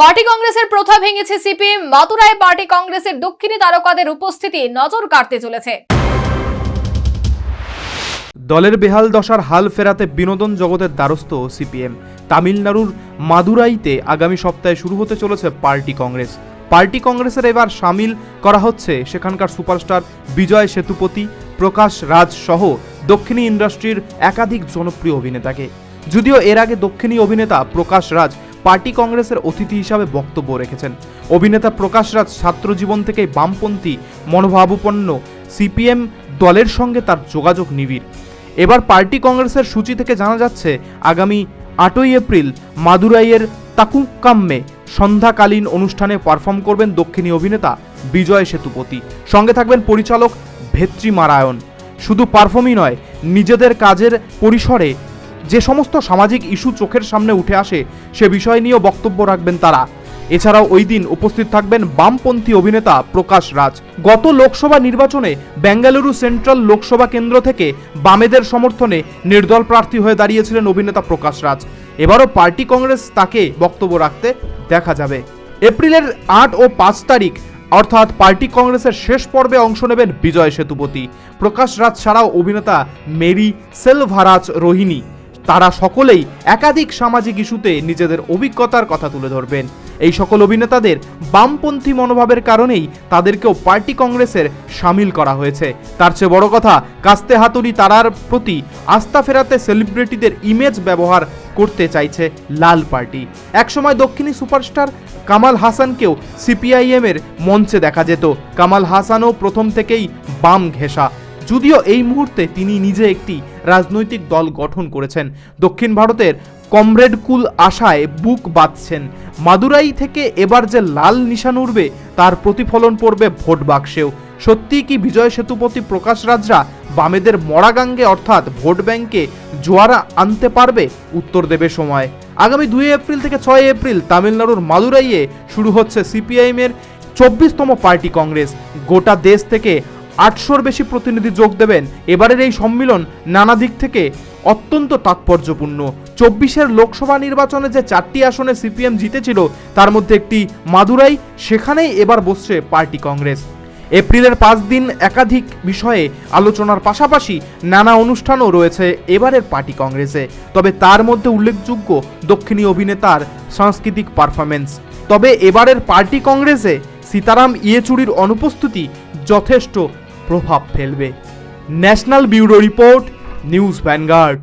Party কংগ্রেসের প্রথা ভেঙেছে সিপিএম। মাতুরায় পার্টি কংগ্রেসের দক্ষিণী তারকাদের উপস্থিতি নজর কাটতে চলেছে। দলের বেহাল দশার হাল ফেরাতে বিনোদন জগতের দ্বারস্থ সিপিএম। তামিলনাড়ুর মাদুরাইতে আগামী সপ্তাহে শুরু হতে চলেছে পার্টি কংগ্রেস। পার্টি কংগ্রেসের এবার সামিল করা হচ্ছে সেখানকার সুপারস্টার বিজয় সেতুপতি, প্রকাশ রাজ সহ দক্ষিণী ইন্ডাস্ট্রির একাধিক জনপ্রিয় অভিনেতাকে। যদিও এর আগে দক্ষিণী অভিনেতা প্রকাশ রাজ পার্টি কংগ্রেসের অতিথি হিসাবে বক্তব্য রেখেছেন। অভিনেতা প্রকাশ রাজ ছাত্র জীবন থেকেই বামপন্থী মনোভাবাপন্ন সিপিএম দলের সঙ্গে তার যোগাযোগ নিবিড়। এবার পার্টি কংগ্রেসের সূচি থেকে জানা যাচ্ছে, আগামী আটই এপ্রিল মাদুরাইয়ের তাকুকাম্মে সন্ধ্যাকালীন অনুষ্ঠানে পারফর্ম করবেন দক্ষিণী অভিনেতা বিজয় সেতুপতি। সঙ্গে থাকবেন পরিচালক ভেত্রী মারায়ণ। শুধু পারফর্মই নয়, নিজেদের কাজের পরিসরে যে সমস্ত সামাজিক ইস্যু চোখের সামনে উঠে আসে, সে বিষয় নিয়েও বক্তব্য রাখবেন তারা। এছাড়াও ওই দিন উপস্থিত থাকবেন বামপন্থী অভিনেতা প্রকাশ রাজ। গত লোকসভা নির্বাচনে বেঙ্গালুরু সেন্ট্রাল লোকসভা কেন্দ্র থেকে বামেদের সমর্থনে নির্দল প্রার্থী হয়ে দাঁড়িয়েছিলেন অভিনেতা প্রকাশ রাজ। এবারও পার্টি কংগ্রেস তাকে বক্তব্য রাখতে দেখা যাবে। এপ্রিলের আট ও পাঁচ তারিখ, অর্থাৎ পার্টি কংগ্রেসের শেষ পর্বে অংশ নেবেন বিজয় সেতুপতি। প্রকাশ রাজ ছাড়াও অভিনেতা মেরি সেলভারাজ রোহিণী। তারা সকলেই একাধিক সামাজিক ইস্যুতে নিজেদের অভিজ্ঞতার কথা তুলে ধরবেন। এই সকল অভিনেতাদের বামপন্থী মনোভাবের কারণেই তাদেরকেও পার্টি কংগ্রেসের সামিল করা হয়েছে। তার চেয়ে বড় কথা, কাস্তে হাতুড়ি তারার প্রতি আস্থা ফেরাতে সেলিব্রিটিদের ইমেজ ব্যবহার করতে চাইছে লাল পার্টি। একসময় দক্ষিণী সুপারস্টার কামাল হাসানকেও সিপিআইএমের মঞ্চে দেখা যেত। কামাল হাসানও প্রথম থেকেই বাম ঘেঁষা। যদিও এই মুহূর্তে তিনি নিজে একটি রাজনৈতিক দল গঠন করেছেন। দক্ষিণ ভারতের কমরেড কুল আশায় বুক বাঁধছেন। মাদুরাই থেকে এবার যে লাল নিশান উঠবে তার প্রতিফলন পড়বে ভোট বাক্সেও। সত্যিই কি বিজয় সেতুপতি প্রকাশ রাজরা বামেদের মরাগাঙ্গে অর্থাৎ ভোট ব্যাংকে জোয়ারা আনতে পারবে? উত্তর দেবে সময়। আগামী দুই এপ্রিল থেকে ছয় এপ্রিল তামিলনাড়ুর মাদুরাইয়ে শুরু হচ্ছে সিপিআইএমের চব্বিশতম পার্টি কংগ্রেস। গোটা দেশ থেকে আটশোর বেশি প্রতিনিধি যোগ দেবেন। এবারের এই সম্মিলন নানা দিক থেকে অত্যন্ত তাৎপর্যপূর্ণ। চব্বিশের লোকসভা নির্বাচনে যে চারটি আসনে সিপিএম জিতেছিল, তার মধ্যে একটি মাদুরাই, সেখানেই এবার বসছে পার্টি কংগ্রেস। এপ্রিলের পাঁচ দিন একাধিক বিষয়ে আলোচনার পাশাপাশি নানা অনুষ্ঠানও রয়েছে এবারের পার্টি কংগ্রেসে। তবে তার মধ্যে উল্লেখযোগ্য দক্ষিণী অভিনেতার সাংস্কৃতিক পারফরমেন্স তবে এবারের পার্টি কংগ্রেসে সীতারাম ইয়েচুরির অনুপস্থিতি যথেষ্ট প্রভাব ফেলবে। National bureau report news Vanguard.